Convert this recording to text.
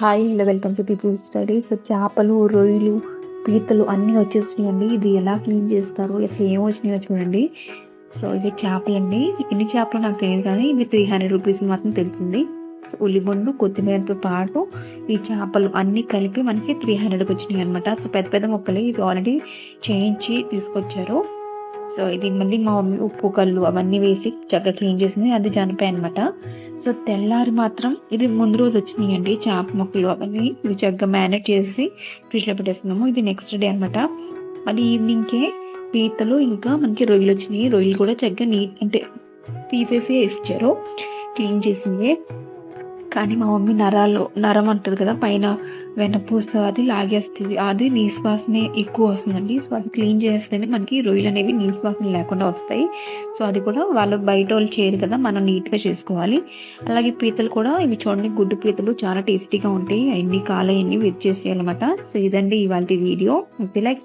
Hi hello welcome to people study so చేపలు రొయ్యలు పీతలు అన్నీ వచ్చేసినాయండి ఇది ఎలా క్లీన్ చేస్తారు? అసలు ఏం వచ్చినాయో చూడండి. సో ఇవి చేపలండి. ఎన్ని చేపలు నాకు తెలియదు కానీ ఇవి త్రీ హండ్రెడ్ రూపీస్ మాత్రం తెలిసింది. సో ఉల్లిబండు కొత్తిమీరతో పాటు ఈ చేపలు అన్నీ కలిపి మనకి త్రీ హండ్రెడ్కి వచ్చినాయి అనమాట సో పెద్ద పెద్ద మొక్కలు ఇవి ఆల్రెడీ చేయించి తీసుకొచ్చారు. సో ఇది మళ్ళీ మా మమ్మీ ఉప్పు కళ్ళు అవన్నీ వేసి చక్కగా క్లీన్ చేసింది. అది జనపాయి అనమాట సో తెల్లారి మాత్రం ఇది ముందు రోజు వచ్చినాయండి. చేప మొక్కలు అవన్నీ ఇవి చక్కగా మేనేజ్ చేసి ఫ్రిడ్జ్లో పెట్టేస్తున్నాము. ఇది నెక్స్ట్ డే అనమాట మళ్ళీ ఈవినింగ్కే పీతలు ఇంకా మనకి రొయ్యలు వచ్చినాయి. రొయ్యలు కూడా చక్కగా నీట్ అంటే తీసేసి ఇచ్చారు క్లీన్ చేసింది. కానీ మా మమ్మీ నరాలు నరం అంటుంది కదా పైన వెనపూస అది లాగేస్తుంది. అది నీసువాసనే ఎక్కువ వస్తుందండి. సో అది క్లీన్ చేస్తేనే మనకి రొయ్యలు అనేవి నీసువాసన లేకుండా వస్తాయి. సో అది కూడా వాళ్ళు బయట వాళ్ళు చేయరు కదా మనం నీట్గా చేసుకోవాలి. అలాగే పీతలు కూడా ఇవి చూడండి గుడ్డు పీతలు చాలా టేస్టీగా ఉంటాయి. అన్ని కాలయన్ని వెయిట్ వెజ్ చేసేయాలన్నమాట. సో ఇదండి ఇవాళ వీడియో. లైక్